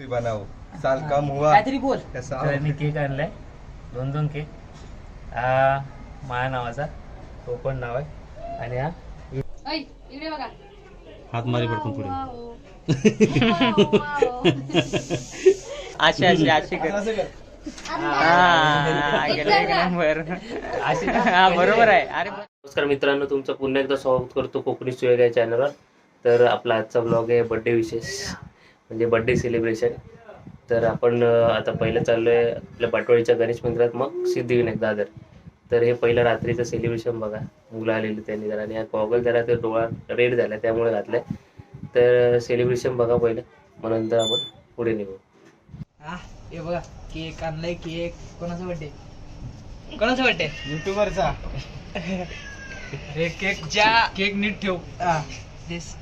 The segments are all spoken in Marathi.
बनाओ. साल कम हुआ। काहीतरी बोल. कैसा तर मी केक आणलाय. दोन दोन केक. हा माया नावाचा. तो पण नाव आहे. आणि हा ऐ, इकडे बघा. हात मारी पडतो पुढे. अशी अशी अशी कर. हा, गेलं एक नंबर अशी हा बरोबर आहे. अरे नमस्कार मित्रांनो तुमचं पुन्हा एकदा स्वागत करतो कोकणी सुयोग या चॅनलवर. तर आपला आजचा ब्लॉग आहे बड्डे विशेष म्हणजे बड्डे सेलिब्रेशन तर आपण आता पहिलं चाललो आहे आपल्या पाटोळीच्या गणेश मंदिरात मग सिद्धिविनायक दादर. तर हे पहिलं रात्रीचं सेलिब्रेशन बघा. मुलं आलेली त्यांनी जरा. आणि हा गॉगल जरा ते डोळा रेड झाला त्यामुळे घातलाय. तर सेलिब्रेशन बघा पहिलं. मग नंतर आपण पुढे निघू. हा, हे बघा केक आणलाय केक. कोणाचा बर्थडे कोणाचा बर्थडे युट्यूबरचा हे केक केक नीट ठेव. हा. दिस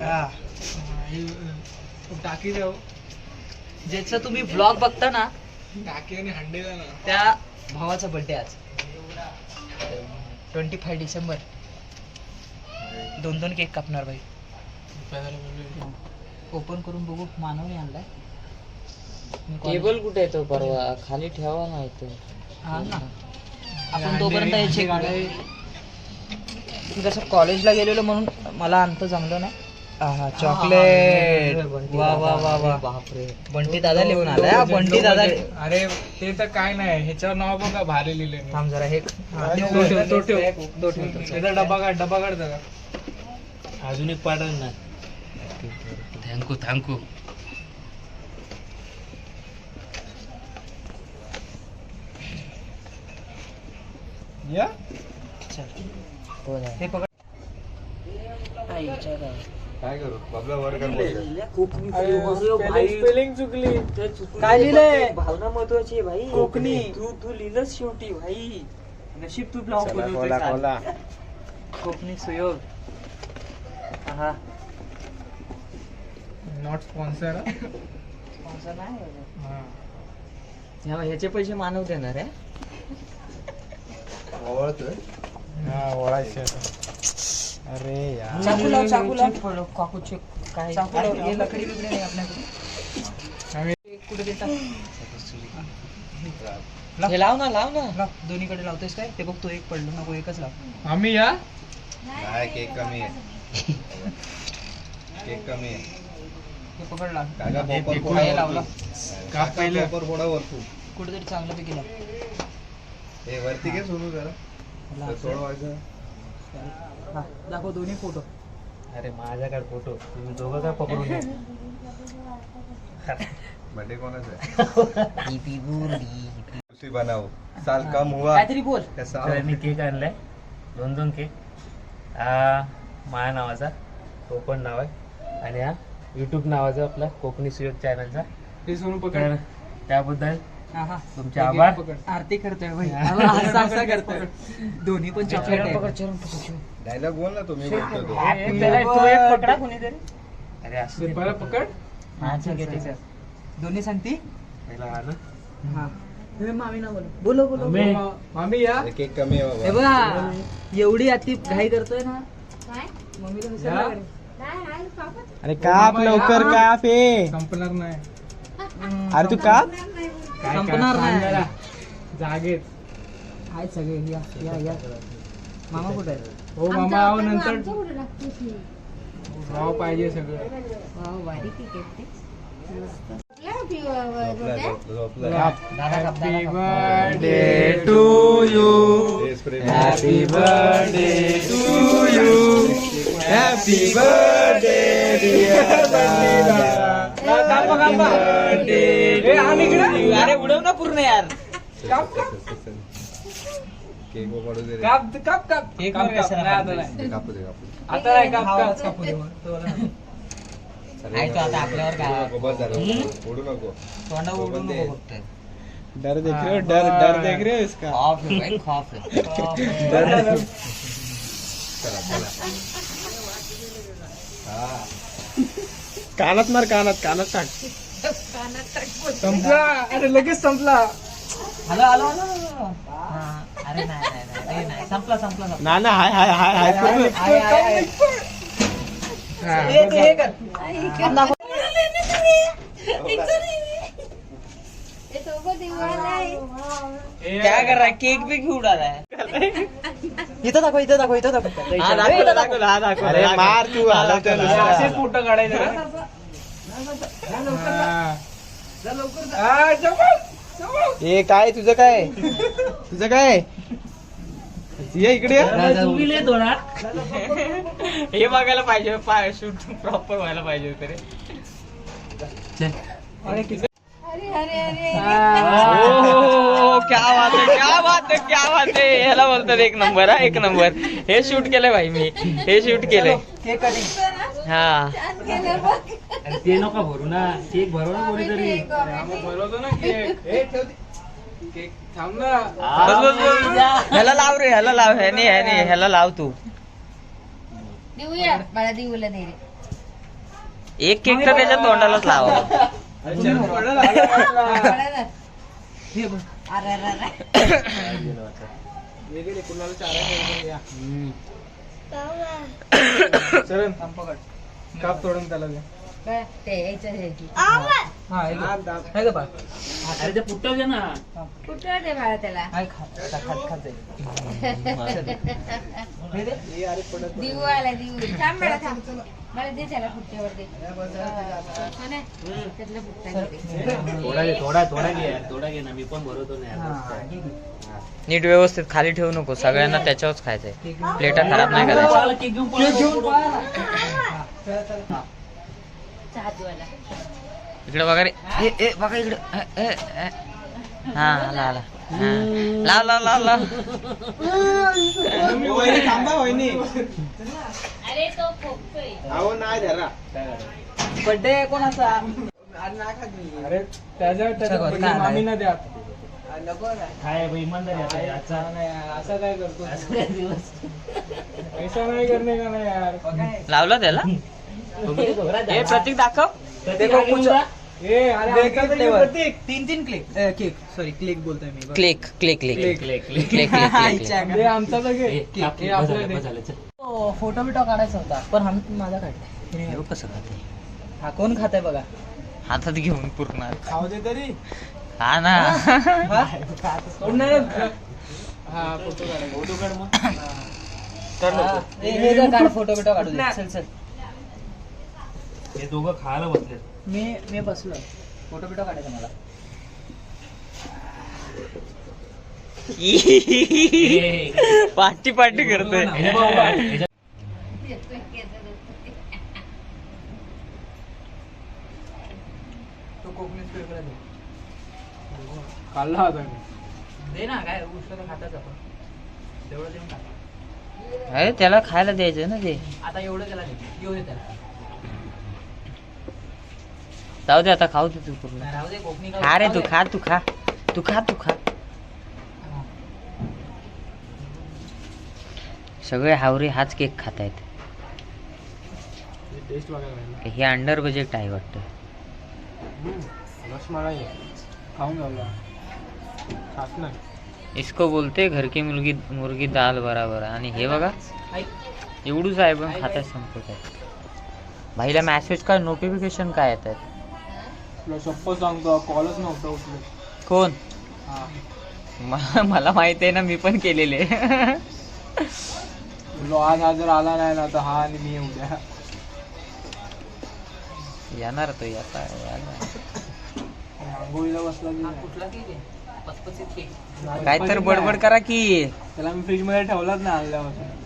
हा. टाकी देऊ ज्याचा तुम्ही ब्लॉग बघता ना टाकी आणि हंडे द्या ना त्या भावाचा बर्थडे आज. Twenty five December. दोन दोन केक कापणार भाई ओपन करून बघू मानवने आणलाय. टेबल कुठे आहे तो परवा? खाली ठेवा ना इथे. हा ना. आपण तोपर्यंत. मी कसं कॉलेजला गेलेलो म्हणून मला आणतं जमलं नाही. चॉकलेट वा वा वा वा. बापरे. बंटी दादा लिहून आलाय बंटी दादा. अरे ते तर काय नाही ह्याच्यावर नाव बघा भारी लिहिले थांब जरा हे डबा काढ डबा काढ त्याचा अजून एक पाठव ना. थँकू थँकू या? हो. हे पकड. काय करू? बबला वर कर बोलतोय. स्पेलिंग चुकली. काय लिहिलंय? भावना महत्वाची आहे भाई. कोकणी. तू तू लिहिलंच शेवटी भाई. नशीब तू ब्लॉग चला, खोला खोला कोकणी सुयोग. हा? नॉट स्पॉन्सर ह्याचे पैसे मानव देणार आहे. ओळखतोय हा ओळायचे अरे यार. चाकू लाव चाकू लाव. काकू चेक काय चाकू लाव. हे लकडी बिकडी नाही आपल्याकडे आम्ही- कुठे देता? हे लाव ना लाव ना. लाव. दोन्हीकडे लावतोयस काय? ते बघ तो एक पडलो नको एकच लाव. आम्ही या? नाही केक कमी आहे. केक कमी आहे. हे पकड लाव. काका फोडा लावला. का काका पहिलं? पोपर फोडा वरतून. कुठेतरी चांगलं पैकी लाव. हे वरती घे सोनू जरा. सोडवायचं हा, दाखव दोन्ही फोटो. अरे माझ्याकडे फोटो. तुम्ही दोघं काय पकडून घ्या. बर्थडे कोणाचा आहे? खुशी बनाओ. साल कम हुआ. काहीतरी बोल. कैसा तर मी केक आणलाय. दोन दोन केक. हा माया नावाचा. तो पण नाव आहे. आणि हा युट्यूब नावाचा आपला कोकणी सुयोग चॅनलचा हे सोनू पकड. तर त्याबद्दल तुमचे आभार. पकड. आरती करतोय भाई. असा असा करतोय. दोन्ही पण चॉकलेट आहे. डायलॉग बोल ना तुम्ही बोलतो तो. पकडा. अरे असं पहिला हा दोन्ही सांगती? पहिला हा ना हा. हे मामी ना बोलो. बोलो मामी. या. केक कमी आहे हे बाबा बघा एवढी अति घाई करतोय ना. काय? मम्मीला या. विसरला का रे? काय हाय पापा? अरे काप लवकर काप हे. संपणार नाही. अरे तू काप? संपणार नाही. जागेत. आहेत सगळे या या या. मामा कुठे आहे हो मामा आहो नंतर? राव पाहिजे सगळं. वाव, दादा हॅपी. बर्थडे टू यू हे happy birthday to you happy birthday dear अरे उडव ना पूर्ण यार केक पडू दे रे. काप काप काप एक काप, मिनिट काप. कशाला नाही, आता कापलं? नाही. कापू दे कापू दे. आता नाही काप भावालाच काप कापू दे मग. तो वाला. चालेल, आहे तो आता आपल्यावर ओढू काय? नको, बस झालं ओढू नको तोंडा उडून दे. नको फक्त डर देख रहे हो डर डर देख रहे हो इसका खॉफ आहे भाई खॉफ आहे चला चला हा कानात मार कानात कानात टाक संपला अरे लगेच संपला हॅलो अरे संपला संपला ना ना हाय हाय हाय हाय हे कर, कर. केक बी घेऊन इथं दाखव इथं दाखव इथं दाखव दाखव दाखव मार तू आला फोटो काढायचा हे. काय तुझं काय? तुझं काय? ये इकडे ये. हे बघायला पाहिजे पाय शूट प्रॉपर व्हायला पाहिजे होतं रे. अरे अरे अरे ओ क्या बात है क्या बात है क्या बात है. ह्याला बोलतात एक नंबर हा एक नंबर. हे शूट केलंय भाई मी. हे शूट केलंय. केक हा. छान केलं बघ. ते नका भरू ना. केक भरू ना कोणीतरी. बस बस बस. ह्याला लाव रे ह्याला लाव. ह्याने ह्याने ह्याला लाव तू. देऊया. मला देऊला दे एक केक तर त्याच्या तोंडालाच लावा. मला ना. अरे अरे अरे चरण काप तोडून त्याला दे. बरं, ते यायचं हे की. हा हे घे. हे घे बाळ. अरे ते पुट्टव दे ना. कुठं दे मला त्याला. हाय, खा आता खात खात जाईल. हे दे. देऊ आला देऊ. थांब मला थांब. मला दे त्याला फुट्ट्यावर दे. हा ना? त्यातलं फुट्टा दे. थोडा घे थोडा थोडा घे यार, थोडा घे ना. मी पण भरवतो. नीट व्यवस्थित खाली ठेवू नको. सगळ्यांना त्याच्यावरच खायचंय. प्लेटा खराब नाही देवाला इकडे बघा रे ए, ए, बघा इकडे. हा आला आला. हा. लाव लाव लाव लाव थांबा अहो नाही धरा. बर्थडे कोणाचा? अरे त्याच्या मामींना द्या. काय इमानदारी. आजचा असं काय करतो ऐसा नाही करणे का नाही यार? लावला त्याला? हे प्रतीक दाखव. देखो तीन तीन क्लिक केक सॉरी क्लिक बोलतोय मी. Click click click. क्लिक आमचा फोटो बिटो काढायचा होता. पण हा माझा काढलाय हे कसं खाते. हा कोण खाताय बघा? हातात घेऊन पूर्ण खाऊ दे तरी. हा ना. हा? हा. फोटो काढा फोटो काढ मग. फोटो बिटो काढू दे. चल चल. हे दोघं खायला बसले मी मी बसलो फोटो बिटो काढायचा मला. पार्टी पार्टी करतोय. दे खाल्ला होता मी. दे ना काय तर खाताच आपण. तेवढं देऊन टाक. अरे त्याला खायला द्यायचं ना ते. आता एवढं त्याला दे त्याला. जाऊ दे आता खाऊ दे तू पूर्ण. खा रे तू. खा तू खा. तू खा तू खा. सगळे हावरे हाच केक खात आहेत हे अंडर बजेट आहे. वाटतं इसको बोलते घर की मुलगी मुर्गी दाल बराबर. आणि हे बघा. एवढूच आहे पण खाता संपत आहे. भाईला मेसेज काय नोटिफिकेशन काय येत आहेत तुला शप्प सांगतो कॉलच नव्हता उचलत. कोण? हा. म- मला माहीत आहे ना मी पण केलेले. बोललो आज हा जर आला नाही ना तर हा आणि मी उद्या येणार तो आता येणार. आंघोळीला बसला की नाही. काय तर बडबड करा की. त्याला मी फ्रीजमध्ये ठेवलाच नाही आणल्यापासून.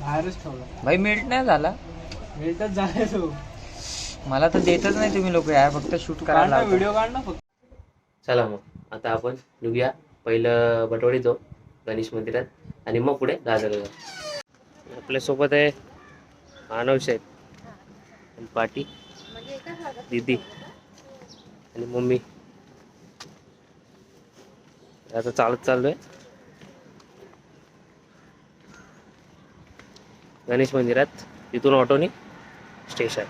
बाहेरच ठेवला. भाई मिल्ट नाही झाला? मिनिटच झाले तो. मला तर देतच नाही तुम्ही लोक यार फक्त शूट काढ करायला लावता. व्हिडिओ काढ ना फक्त. चला मग आता आपण निघूया. पहिलं बटवाडी जाऊ गणेश मंदिरात. आणि मग पुढे दादरला जाऊ आपल्यासोबत आहे मानव शेठ आणि पाटी दीदी आणि मम्मी. आता चालत चाललोय. गणेश मंदिरात तिथून ऑटोनी स्टेशन.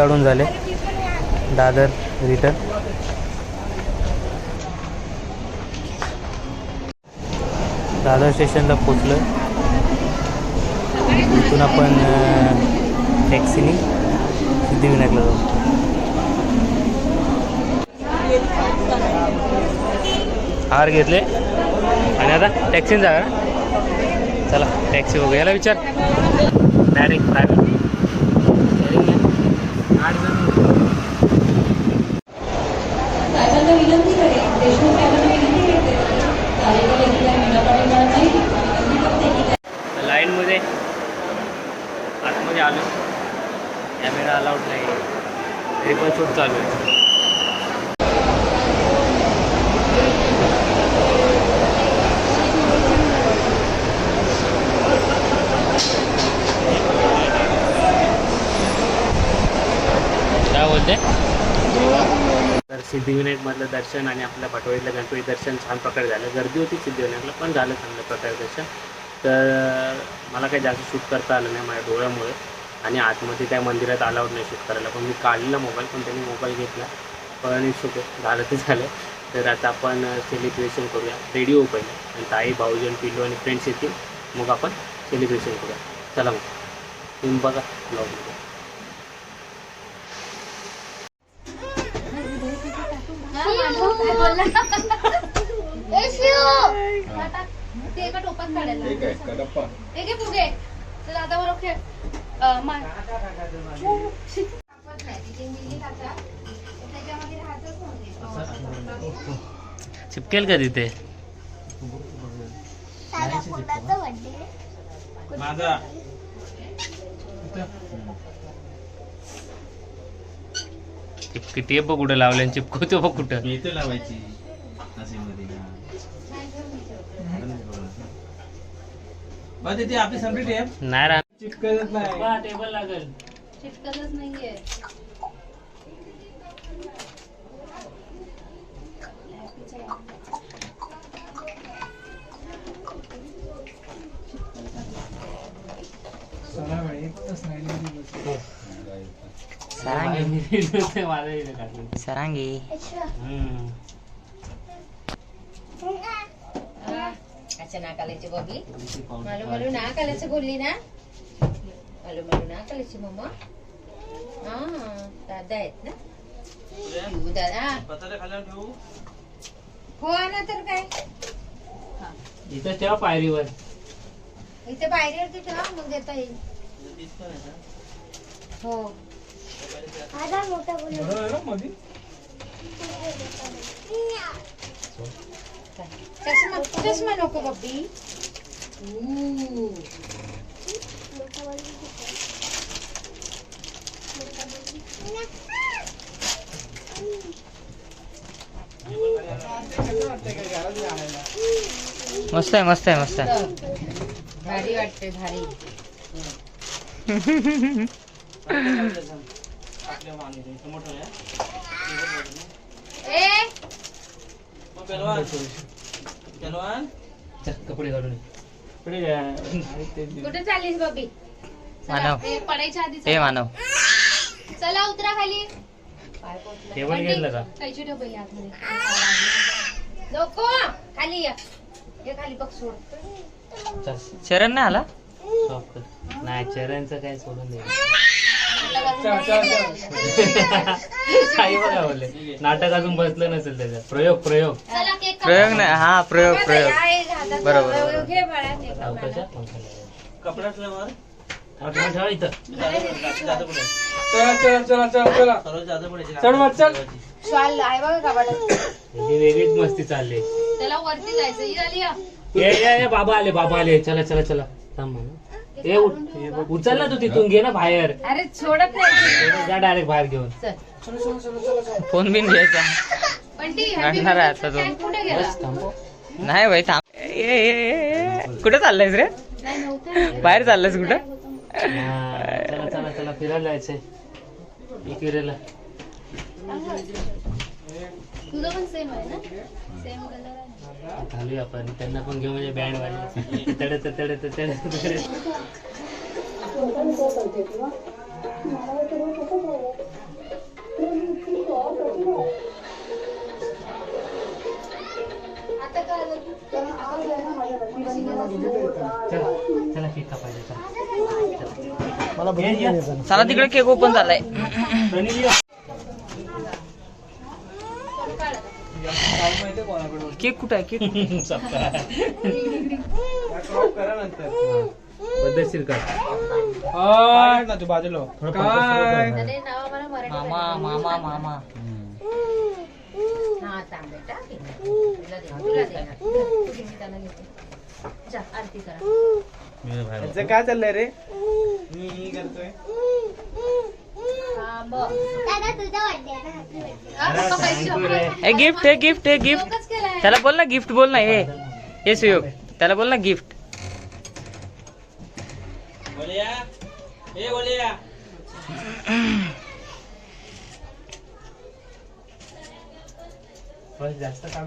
काढून झाले. दादर रिटर्न दादर स्टेशनला पोचलं इथून आपण टॅक्सीने सिद्धिविनायकला जाऊ. हार घेतले. आणि आता टॅक्सीने जा चला टॅक्सी बघू याला विचार. डायरेक्ट प्रायव्हेट आठ की लाईनमध्ये आतमध्ये आलो कॅमेरा अलाउड नाही. तरी पण शूट चालू आहे काय बोलते तर सिद्धिविनायकमधलं दर्शन आणि आपल्या पाटोळीतलं गणपती दर्शन छान प्रकारे झालं. गर्दी होती सिद्धिविनायकला पण झालं चांगल्या प्रकारे दर्शन. तर मला काही जास्त शूट करता आलं नाही माझ्या डोळ्यामुळे. आणि आतमध्ये त्या मंदिरात अलाउड नाही शूट करायला. पण मी काढलेला मोबाईल पण त्यांनी मोबाईल घेतला. पण शूट झालं ते झालं. तर आता आपण सेलिब्रेशन करूया. रेडिओ पहिले. आणि ताई भाऊजन पिल्लू आणि फ्रेंड्स येतील. मग आपण सेलिब्रेशन करूया. चला मग. तुम्ही बघा. ब्लॉगमध्ये ते एका टोपात काढायला ठीक आहे कडप्पा हे घे फुगे चल आता बरोबर खेळ अं, मार. त्याच्यामध्ये राहतच नव्हते. चिपकेल का तिथे माझा चिपकी टेप बघ कुठं लावल्या आणि चिपकवतो बघ कुठं. मी इथे लावायची मध्ये बा तिथे आपली संपली टेप. नाही राहत. नाही. टेबल लागेल. चिटकतच नाहीये. सरांगी सरांगी अच्छा नाकालायची बॉबी. मालू मालू नाकालायचं बोलली ना? मालू मालू नाकालायची मम्मा. हा दादा आहेत ना? शिवू दादा. ठेवू? हो ना तर काय? इथं तेव्हा पायरीवर. इथे बाहेरवरती ठेवा मग देता येईल. हो. चष्मा चष्मा नको बब्बी ऊ. मस्त आहे मस्त आहे मस्त आहे भारी वाटते भारी ए पेलवान चल, कपडे काढून. कुठे चाललीस बब्बी मानव. पडायच्या आधी हे मानव. चला उतरा खाली. टेबल घेतलं का? नको. खाली या. हे खाली बघ सोड. चल. चरण नाही आला. नाही चरणचं काय सोडून दे. काही बघा बोलले. नाटक अजून बसलं नसेल त्याच्यात. प्रयोग प्रयोग. चला केक कापू. प्रयोग नाही हा प्रयोग प्रयोग. बरोबर, कपडा चला चला चला चला चला. चल. श्वाल आहे बघा कपाटात. ही वेगळीच मस्ती चालली. त्याला वरती जायचं ही झाली या. ये ये ये बाबा आले बाबा आले. चला चला चला. थांब म्हणा. ए उठ- उचल ना तू तिथून घे ना बाहेर. अरे सोडत नाही. जा डायरेक्ट बाहेर घेऊन. चल. फोन बिन घ्यायचा. पण ती रडणार आहे आता तो. कुठे गेला? बस नाही भाई थांब. ए, ए, ए, ए. कुठे चाललायस रे? नाही नव्हतं बाहेर चाललायस कुठं? चला चला चला फिरायला जायचंय. इकडे तुझं पण सेम आहे ना? सेम कलर आहे. घालूया आपण. त्यांना पण घेऊ म्हणजे बँड वाजले तडत तडत तडत. चला केक कापायचा. चला. तिकडे केक ओपन झालाय. केक कुठं आहे? केक पद्धतशीर काय? ना तू बाजूला. काय? मामा मामा मामा. काय चाललंय रे? मी ही करतोय. हे। गिफ्ट हे गिफ्ट हे गिफ्ट त्याला बोल ना गिफ्ट बोल ना हे हे सुयोग त्याला बोल ना गिफ्ट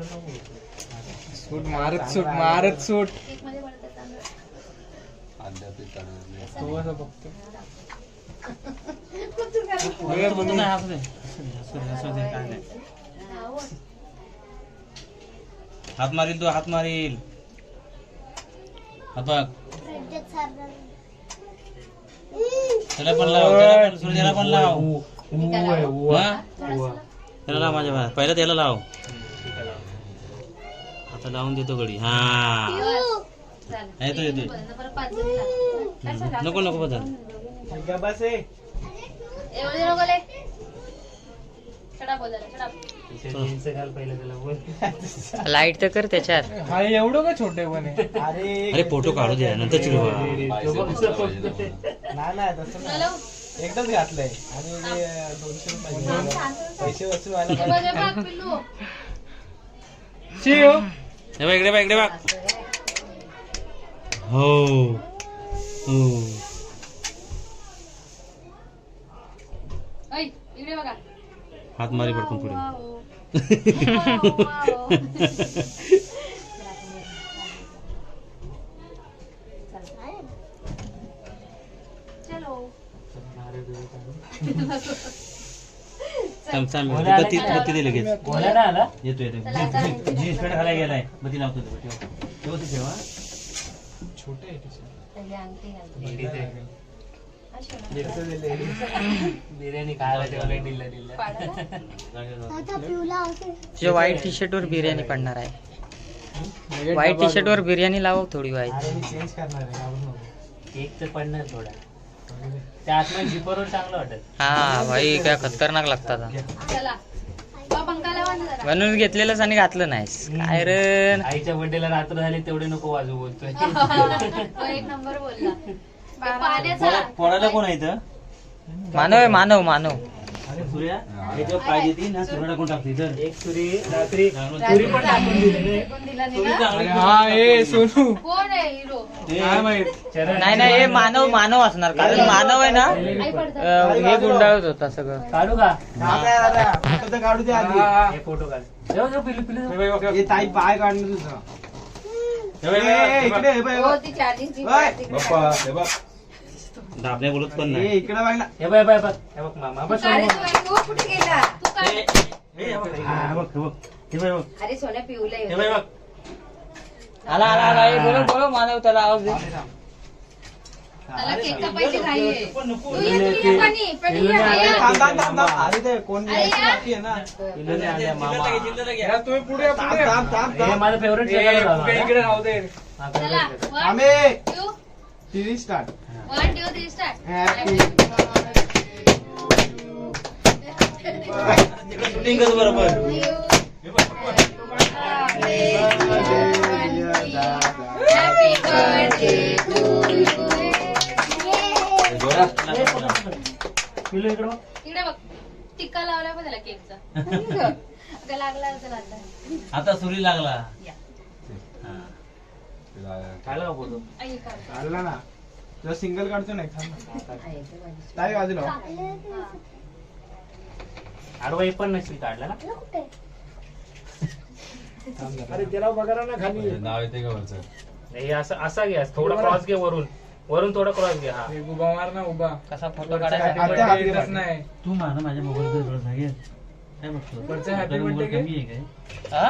नको सूट मारत सूट मारत सूट। तो बघतो हात मारील तू हात मारील. हात बघ. त्याला पण लाव त्याला पण सूर्याला पण लाव? त्याला लाव माझ्या पहिला त्याला लाव. आता लावून देतो गडी हा. येतो येतो. नको नको बदल. का बस आहे लाइट तर कर त्याच्यात. हा एवढं का छोटे पण आहे अरे अरे फोटो काढू द्या नंतर एकदाच घातलंय. आणि ते दोनशे रुपये पैसे वसूल व्हायला हे इकडे बघ इकडे बघ. हो. हो. इकडे बघा. हात मारी पडकून पुढे. थांब, थांब. बत्ती बत्ती दे लगेच. येतो येतो जीन्स पॅन्ट घालायला गेलाय. बत्ती लावतो ठेव. ठेव, हा. छोटे बिर्याणी खायला ठेवलंय व्हाईट टी शर्ट वर बिर्याणी पडणार आहे. व्हाईट टी शर्ट वर बिर्याणी लाव थोडी मी चेंज करणार आहे. केक तर पडणार थोडा. त्या आतमध्ये झिपरवर चांगलं वाटत हा भाई काय खतरनाक लागतात हा. चला. बा, पंखा लावा ना जरा. बनवून घेतलेलंच आणि घातलं नाहीस. काय रे? आईच्या बर्थडेला रात्र झाली तेवढे नको वाजू बोलतोय. तो एक नंबर बोलला. पोळाला कोण आहे इथं? मानव आहे मानव मानव. सूर्या याच्यावर पाहिजे ती ना सूर्य. टाकून टाकते इथं? एक सुरी रात्री. सुरी पण टाकून दिली कोण दिला नाही हा ए सोनू. कोण आहे हिरो? काय माहीत? नाही नाही हे मानव मानव असणार. कारण मानव आहे ना अं, हे गुंडाळत होता सगळं. काढू का? काढू दे आधी. हे फोटो काढ. हे बघ, हे पिल्लू पिल्लू. हे ताई पाय काढणं तुझं. हे बघ, हे हो बघ. ओय, बाप्पा हे बघ दाबण्या बोलत पण ए, नाही. इकडे बघ ना. हे बघ हे बघ, हे बघ. हे बघ मामा. बस अरे तू तू कुठे गेला? तू काय हे बघ हे बघ हे बघ हे बघ. हे बघ अरे सोन्या पिऊला हे बघ हे बघ. आला आला आला. हे बोलो बोलो मानव त्याला आवाज दे. त्याला केक कापायची घाई तू ये तू ये पाणी पाणी ये, अरे, ये. थांब, थांब, थांब, थांब. अरे ते कोण अरे, यायची या. बाकी आहे ना? पिल्लूने आणल्या मामा. यार, तुम्ही पुढे या, पुढे. या. थांब, थांब, हे थांब. माझं फेवरेट ए, इकडे राहू दे. चला वन आम्ही two TV start happy shooting कर बरोबर हॅपी बर्थडे टू यू पिल्लू इकडे बघ. इकडे बघ टिक्का लावला पण त्याला केकचा. अगं लागला आता आता सुरी लागला. या. हा. चालला ना. तुला सिंगल काढतो नाही. ताई बाजूला हो. आडवा एक पण नसेल काढला ना. अरे त्याला बघा ना खाली. नाव येते का वरचं? नाही असं असा घ्या थोडा क्रॉस घे वरून. वरून थोडा क्रॉस घ्या हा. उभा मार ना उभा. कसा फोटो काढायचा? नाही. तू मार माझ्या मोबाईल काय बघतो? हॅपी बर्थडे कमी आहे काय? हा?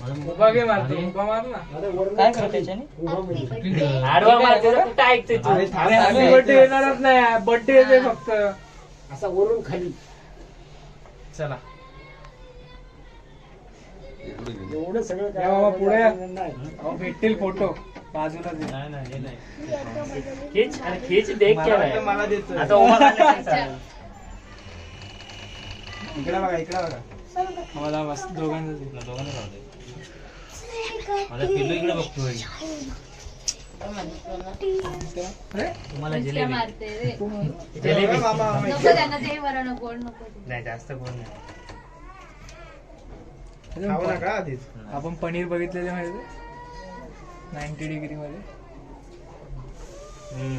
उभा घे मारतो उभा मार ना. काय करू त्याच्याने? आडवा मारते तर कुठं ऐकते तू अरे हॅपी बर्थडे येणारच नाही बर्थडे येते फक्त. असा वरून खाली. चला. एवढं सगळं या बाबा पुढे. या. अहो, भेटतील फोटो. बाजूला दे. नाही नाही हे नाही. खीच अरे खीच देख मला क्या वाटतं आहे मला देतोय. आता उभा काढलं तरी चालेल. इकडे बघा इकडे बघा. मला मस्त दोघांचं दे. दोघांना राहू दे. माझा पिल्लू इकडे बघतोय तुम्हाला जिलेबी. जिलेबी. नाही जास्त कोण नाही. खाऊ नका आधीच. आपण पनीर बघितलेले माहिती नाईन्टी डिग्री मध्ये हम्म.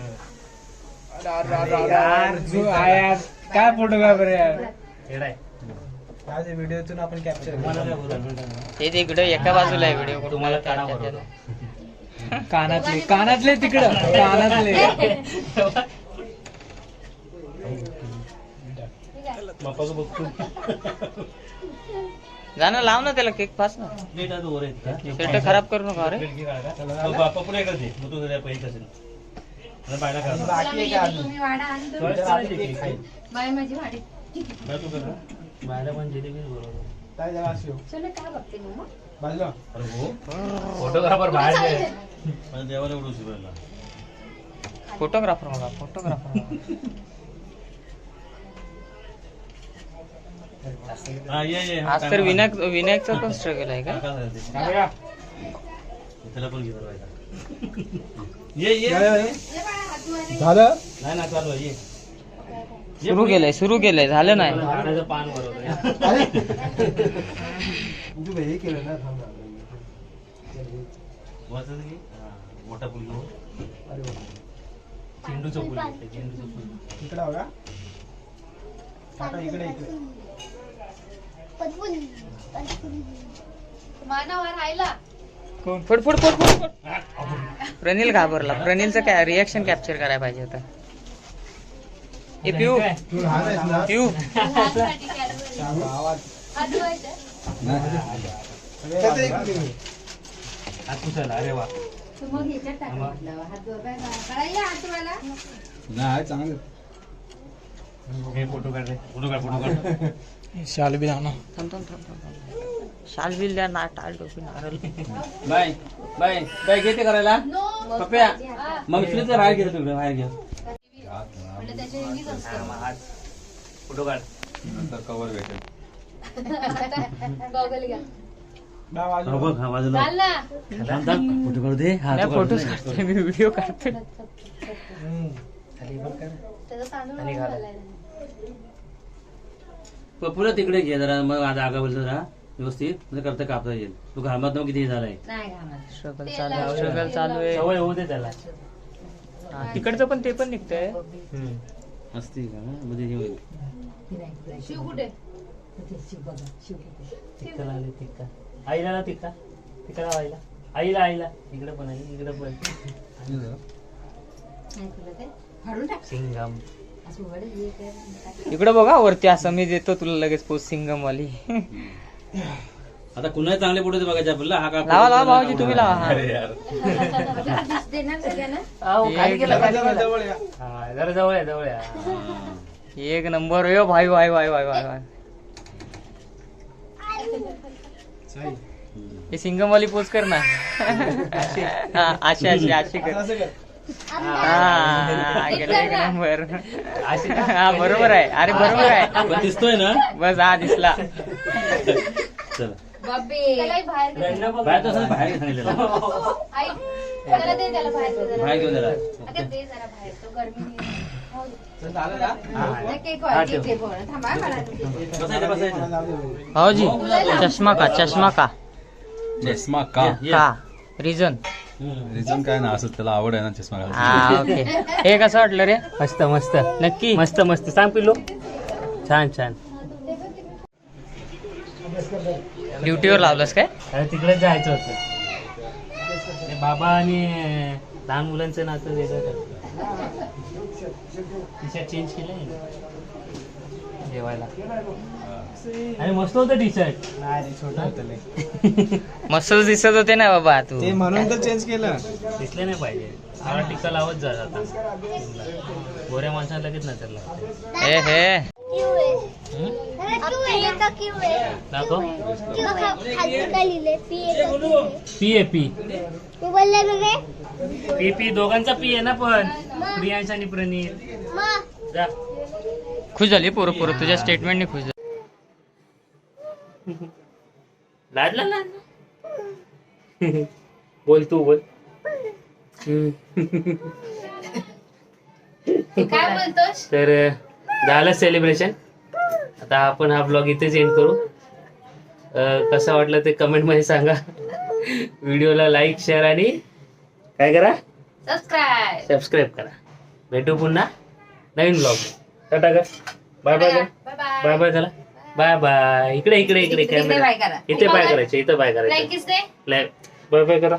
अरे, अरे, अरे, अरे, यार, जो आहे यार. काय फोटोग्राफर यार? आहे. आज व्हिडिओतून आपण कॅप्चर? ते एका बाजूला आहे व्हिडिओ तुम्हाला कानातले कानातले तिकडं कानातले. बापाचं बघतो जा ना लाव ना त्याला केक फास ना. शर्ट खराब करू नका अरे. बिलकी काढा का? मग बापा पुढे करते मग तू पैसे असेल. आणि बायला काढा बाकी आहे का अजून? तुम्ही वाडा आणतो चॉईस करायची की काय? बाय माझी करा बायला पण जिलेबी बरोबर काय जरा अशी? हो. चल काय बघते मग बाजूला. अरे हो. फोटोग्राफर बाहेर आहे. माझ्या देवाला एवढं शिवायला फोटोग्राफर मला फोटोग्राफर हा ये ये. आज तर विनायक विनायकचा पण स्ट्रगल आहे का? काका, त्याला पण घेऊन ये ये? झालं? नाही ना चालू आहे, ये. सुरू केलंय सुरू केलंय झालं नाही. पान तू हे केलं ना थांब ना. वाचायचं की? हा, मोठा पूल घेऊ अरे वा. चेंडूचं फुल आहे, चेंडूचं फुल इकडं बघा. काका इकडे इकडे. कोण? फुट फुट फुट फुट फुट प्रनिल घाबरला. प्रनिलचं काय रिॲक्शन कॅप्चर करायला पाहिजे होतं. ए पिऊ. पिऊ. अरे वा नाही चांगलं फोटो फोटो काढ फोटो काढ शाल बी ना थांब थांब थांब शाल बी द्या ना टाळ टोपी नारळ बाय बाय बाय घेते करायला? पप्या मग इथलं राहायला घे तुम्ही बाहेर घ्या म्हणजे असते फोटो काढ. नंतर कवर भेटेल. गॉगल घ्या. दहा वाजून. बघ हा बाजूला चाल ना. फोटो काढू दे. हा नाही फोटो काढतोय मी व्हिडिओ काढतोय हम्म. त्याचा तांदूळ आणि घाला. पुढे तिकडे घे जरा मग आता आगा बोलतो जरा. व्यवस्थित. म्हणजे करता कापता येईल. तू घामात मग किती झालाय. नाही घालणार. स्ट्रगल चालू आहे. स्ट्रगल चालू आहे सवय होऊ दे त्याला. हा, तिकडचं पण ते पण निघतंय. हम्म. असते का? म्हणजे हे होईल. शिव कुठे? तिक्का आईला ना तिक्का लाव आईला आईला आईला. इकडे पण आहे इकडे पण फाडून टाक. सिंगम. असं उघड हे इकडं बघा वरती असं मी देतो तुला लगेच पोस्ट सिंगम वाली आता कुणाला चांगले फोटो बघायचे आपल्याला हा का लावा लावा भाऊजी तुम्ही लावा. हा. अरे यार. दिस- देणार सगळ्यांना खाली गेला, खाली जरा जवळ या. हा जरा जवळ आहे जवळ आहे एक नंबर यो भाई भाई भाई भाई भाई भाई. हे सिंगम वाली पोच कर ना. हा अशी अशी अशी कर. असं कर. हा गेलं एक नंबर. हा बरोबर आहे. अरे बरोबर आहे. पण दिसतोय ना? बस हा दिसला. चला. बाबी बाहेर बाहेर तसं बाहेर सांगितलेलं आई त्याला दे त्याला बाहेर दे जरा. बाहेर घेऊन जरा अगं दे जरा बाहेर. तो गरमी हो. झालं ना केक केक मला बसायचं बसायचं. भाऊजी चष्मा का चष्मा का? चष्मा का. का? रिझन. रिझन काय ना असं त्याला आवड आहे ना चष्मा घालायची. हा ओके. हे कसं वाटलं रे? मस्त मस्त. नक्की? मस्त मस्त. सांग पिल्लू. छान छान. ड्युटीवर लावलंस काय? अरे तिकडेच जायचं होतं. ते बाबा आणि लहान मुलांचं नातं वेगळं टी शर्ट चेंज केलंय? जेवायला. आणि मस्त होतं टी शर्ट नाही रे, छोटं होतं लय. मस्त दिसत होते ना बाबा तू. ते म्हणून तर चेंज केलं. दिसले नाही पाहिजे. मला टिक्का लावत जा आता. गोऱ्या माणसाला लगेच नसेल लागते. ए हे? दाखव P A P P P दोघांचा पी आहे ना पण प्रियांश आणि प्रणीत जा खुश झाली पोरं पोरं तुझ्या स्टेटमेंटने खुश झाली लाडला लाड बोल तू बोल. काय बोलतोस तर झालं सेलिब्रेशन आता आपण हा ब्लॉग इथेच एंड करू. कसं वाटलं ते कमेंटमध्ये सांगा. व्हिडिओला लाईक शेअर आणि काय करा? सबस्क्राईब सबस्क्राईब करा. भेटू पुन्हा नवीन ब्लॉग टाटा कर. बाय बाय कर. बाय बाय बाय बाय करा बाय बाय इकडे इकडे इकडे कॅमेरा इथे बाय करायचे इथं बाय करायचे. बाय बाय करा.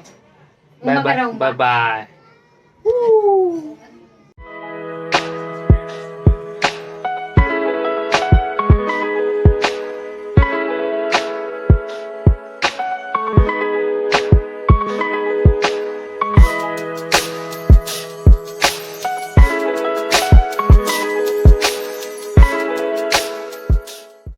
Bye bye. Bye bye